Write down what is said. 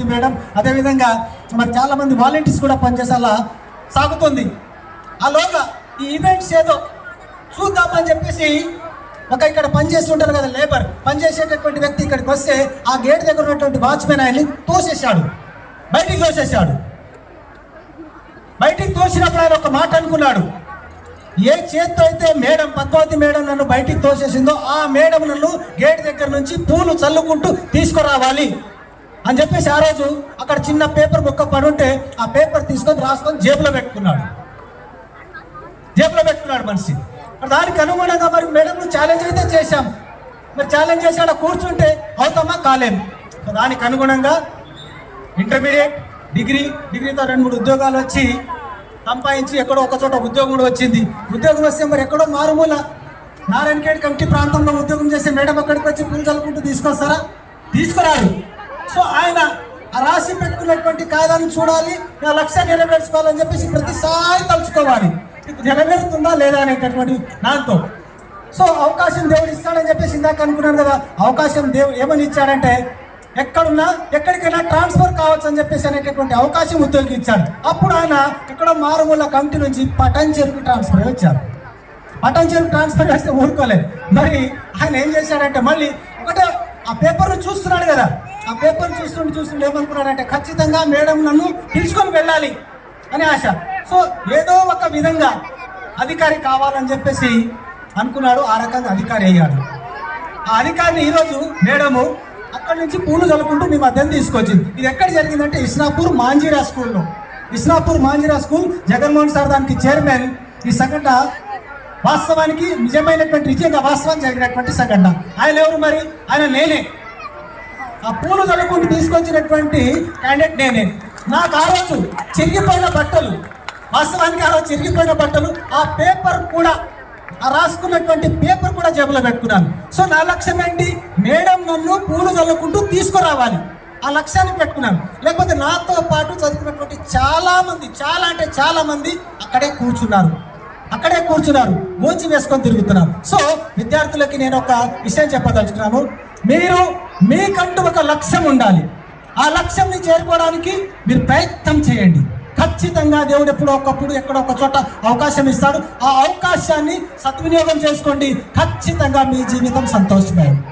Madam. అదేవిధంగా మరి చాలా మంది వాలంటీర్స్ కూడా పనిచేసేలా సాగుతుంది. ఆలోగా ఈ ఈవెంట్స్ ఏదో చూద్దామని చెప్పేసి ఒక ఇక్కడ పనిచేస్తుంటారు కదా లేబర్ పనిచేసేటటువంటి వ్యక్తి ఇక్కడికి వస్తే ఆ గేట్ దగ్గర ఉన్నటువంటి వాచ్మెన్ ఆయన్ని తోసేశాడు. బయటికి తోసేశాడు. బయటికి తోసినప్పుడు ఆయన ఒక మాట అనుకున్నాడు. ఏ చేత్తో అయితే మేడం పద్మావతి మేడం నన్ను బయటికి తోసేసిందో ఆ మేడం నన్ను గేట్ దగ్గర నుంచి పూలు చల్లుకుంటూ తీసుకురావాలి. అని చెప్పేసి ఆ రోజు అక్కడ చిన్న పేపర్ ముక్క పడుంటే ఆ పేపర్ తీసుకొని రాసుకొని జేబులో పెట్టుకున్నాడు. జేబులో పెట్టుకున్నాడు మనిషి. మరి దానికి అనుగుణంగా మరి మేడం ఛాలెంజ్ అయితే చేశాం. మరి ఛాలెంజ్ చేసి ఆడ కూర్చుంటే అవుతామా? కాలేం. దానికి అనుగుణంగా ఇంటర్మీడియట్ డిగ్రీ డిగ్రీతో రెండు మూడు ఉద్యోగాలు వచ్చి సంపాదించి ఎక్కడో ఒక చోట ఉద్యోగం కూడా వచ్చింది. ఉద్యోగం వస్తే మరి ఎక్కడో మారుమూల నారాయణఖేడ్ కమిటీ ప్రాంతంలో ఉద్యోగం చేసే మేడం అక్కడికి వచ్చి పూలు చల్లుకుంటూ తీసుకొస్తారా? తీసుకురాడు సో ఆయన రాసి పెట్టుకున్నటువంటి కాయదాన్ని చూడాలి నా లక్ష్యం నెరవేర్చుకోవాలని చెప్పేసి ప్రతిసారి తలుచుకోవాలి. నెరవేరుతుందా లేదా అనేటటువంటి దాంతో. సో అవకాశం దేవుడు ఇస్తాడని చెప్పేసి ఇందాక అనుకున్నాను కదా అవకాశం దేవుడు ఏమని ఇచ్చాడంటే ఎక్కడున్నా ఎక్కడికైనా ట్రాన్స్ఫర్ కావచ్చు అని చెప్పేసి అనేటటువంటి అవకాశం ఉద్యోగికి ఇచ్చాడు. అప్పుడు ఆయన ఇక్కడ మారుమూల కమిటీ నుంచి పటన్ చెరుకు ట్రాన్స్ఫర్ వచ్చారు. పటన్ చెరుకు ట్రాన్స్ఫర్ చేస్తే ఊరుకోలేదు. మరి ఆయన ఏం చేశాడంటే మళ్ళీ ఒకటే ఆ పేపర్ను చూస్తున్నాడు కదా ఆ పేపర్ చూస్తుంటే చూస్తుంటే ఏమనుకున్నాడంటే ఖచ్చితంగా మేడం నన్ను పిలుచుకొని వెళ్ళాలి అని ఆశ. సో ఏదో ఒక విధంగా అధికారి కావాలని చెప్పేసి అనుకున్నాడు. ఆ రకంగా అధికారి అయ్యాడు. ఆ అధికారిని ఈరోజు మేడము అక్కడి నుంచి పూలు చల్లుకుంటూ మీ మధ్యన తీసుకొచ్చింది. ఇది ఎక్కడ జరిగిందంటే ఇస్నాపూర్ మాంజీరా స్కూల్లో. ఇస్నాపూర్ మాంజీరా స్కూల్ జగన్మోహన్ సార్ దానికి చైర్మన్. ఈ సంఘటన వాస్తవానికి నిజమైనటువంటి నిజంగా వాస్తవం జరిగినటువంటి సంఘటన. ఆయన ఎవరు మరి? ఆయన నేనే. ఆ పూలు చల్లుకుంటూ తీసుకొచ్చినటువంటి క్యాండిడేట్ నేనే. నాకు ఆ రోజు చిరిగిపోయిన బట్టలు వాస్తవానికి ఆ రోజు చిరిగిపోయిన బట్టలు ఆ పేపర్ కూడా ఆ రాసుకున్నటువంటి పేపర్ కూడా జేబులో పెట్టుకున్నాను. సో నా లక్ష్యం ఏంటి? మేడం నన్ను పూలు చల్లుకుంటూ తీసుకురావాలి. ఆ లక్ష్యాన్ని పెట్టుకున్నాను. లేకపోతే నాతో పాటు చదువుకున్నటువంటి చాలా మంది చాలా అంటే చాలా మంది అక్కడే కూర్చున్నారు. అక్కడే కూర్చున్నారు. మోచి వేసుకొని తిరుగుతున్నారు. సో విద్యార్థులకి నేను ఒక విషయం చెప్పదలుచుకున్నాను. మీరు మీకంటూ ఒక లక్ష్యం ఉండాలి. ఆ లక్ష్యంని చేరుకోవడానికి మీరు ప్రయత్నం చేయండి. ఖచ్చితంగా దేవుడు ఎప్పుడో ఒకప్పుడు ఎక్కడో ఒక చోట అవకాశం ఇస్తాడు. ఆ అవకాశాన్ని సద్వినియోగం చేసుకోండి. ఖచ్చితంగా మీ జీవితం సంతోషమే.